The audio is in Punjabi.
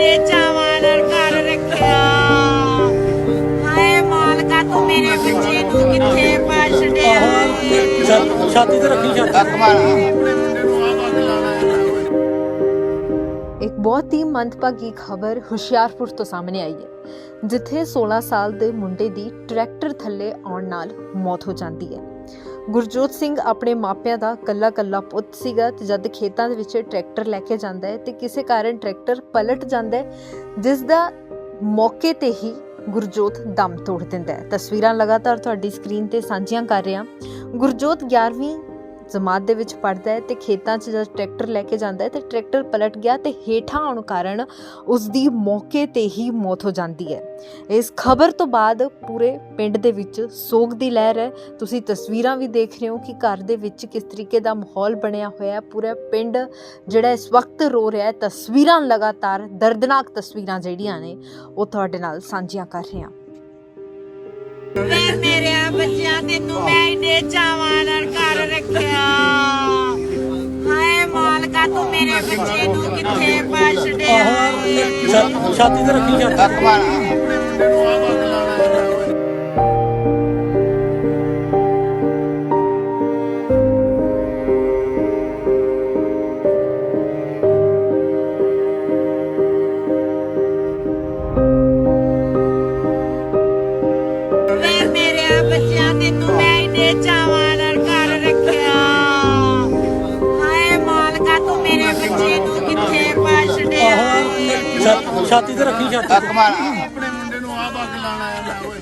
ਇੰਨੇ ਚਾਵਾਂ ਨਾਲ ਘਰ ਰੱਖਿਆ। ਹਾਏ ਮਾਲਕਾ ਤੂੰ ਮੇਰੇ ਬੱਚੇ ਨੂੰ ਕਿੱਥੇ ਪਾ ਛੱਡਿਆ ਏ? ਛਾ- ਛਾਤੀ ਤੇ ਰੱਖੀ ਛਾਤੀ ਇੱਕ ਬਹੁਤ ਹੀ ਮੰਦਭਾਗੀ ਖਬਰ ਹੁਸ਼ਿਆਰਪੁਰ ਤੋਂ ਸਾਹਮਣੇ ਆਈ ਹੈ ਜਿੱਥੇ 16 ਸਾਲ ਦੇ ਮੁੰਡੇ ਦੀ ਟਰੈਕਟਰ ਥੱਲੇ ਆਉਣ ਨਾਲ ਮੌਤ ਹੋ ਜਾਂਦੀ ਹੈ। ਗੁਰਜੋਤ ਸਿੰਘ ਆਪਣੇ ਮਾਪਿਆਂ ਦਾ ਕੱਲਾ-ਕੱਲਾ ਪੁੱਤ ਸੀਗਾ ਤੇ ਜਦ ਖੇਤਾਂ ਦੇ ਵਿੱਚ ਟਰੈਕਟਰ ਲੈ ਕੇ ਜਾਂਦਾ ਹੈ ਤੇ ਕਿਸੇ ਕਾਰਨ ਟਰੈਕਟਰ ਪਲਟ ਜਾਂਦਾ ਹੈ, ਜਿਸ ਦਾ ਮੌਕੇ ਤੇ ਹੀ ਗੁਰਜੋਤ ਦਮ ਤੋੜ ਦਿੰਦਾ ਹੈ। ਤਸਵੀਰਾਂ ਲਗਾਤਾਰ ਤੁਹਾਡੀ ਸਕਰੀਨ ਤੇ ਸਾਂਝੀਆਂ ਕਰ ਰਿਹਾ। ਗੁਰਜੋਤ 11ਵੀਂ ਜਮਾਤ ਦੇ ਵਿੱਚ ਪੜਦਾ ਹੈ ਤੇ ਖੇਤਾਂ 'ਚ ਜਦ ਟਰੈਕਟਰ ਲੈ ਕੇ ਜਾਂਦਾ ਹੈ ਤੇ ਟਰੈਕਟਰ ਪਲਟ ਗਿਆ ਤੇ ਹੇਠਾਂ ਆਉਣ ਕਾਰਨ ਉਸ ਦੀ ਮੌਕੇ ਤੇ ਹੀ ਮੌਤ ਹੋ ਜਾਂਦੀ ਹੈ। ਇਸ ਖਬਰ ਤੋਂ ਬਾਅਦ ਪੂਰੇ ਪਿੰਡ ਦੇ ਵਿੱਚ ਸੋਗ ਦੀ ਲਹਿਰ ਹੈ। ਤੁਸੀਂ ਤਸਵੀਰਾਂ ਵੀ ਦੇਖ ਰਹੇ ਹੋ ਕਿ ਘਰ ਦੇ ਵਿੱਚ ਕਿਸ ਤਰੀਕੇ ਦਾ ਮਾਹੌਲ ਬਣਿਆ ਹੋਇਆ ਹੈ। ਪੂਰਾ ਪਿੰਡ ਜਿਹੜਾ ਇਸ ਵਕਤ ਰੋ ਰਿਹਾ ਹੈ। ਤਸਵੀਰਾਂ ਲਗਾਤਾਰ ਦਰਦਨਾਕ ਤਸਵੀਰਾਂ ਜਿਹੜੀਆਂ ਨੇ, ਉਹ ਤੁਹਾਡੇ ਨਾਲ ਸਾਂਝੀਆਂ ਕਰ ਰਹੇ ਹਾਂ। ਵੇ ਮੇਰਿਆ ਬੱਚਿਆਂ, ਤੈਨੂੰ ਮੈਂ ਇੰਨੇ ਚਾਵਾਂ ਨਾਲ ਮਾਲਕਾ ਤੂੰ ਮੇਰੇ ਬੱਚੇ ਨੂੰ ਕਿੱਥੇ ਪਾ ਛੱਡਿਆ ਏ? ਛਾਤੀ ਤੇ ਰੱਖੀ ਛਾਤੀ ਛਾਤੀ ਤੇ ਰੱਖੀ ਛਾਤੀ ਤੇ। ਕਮਾਲ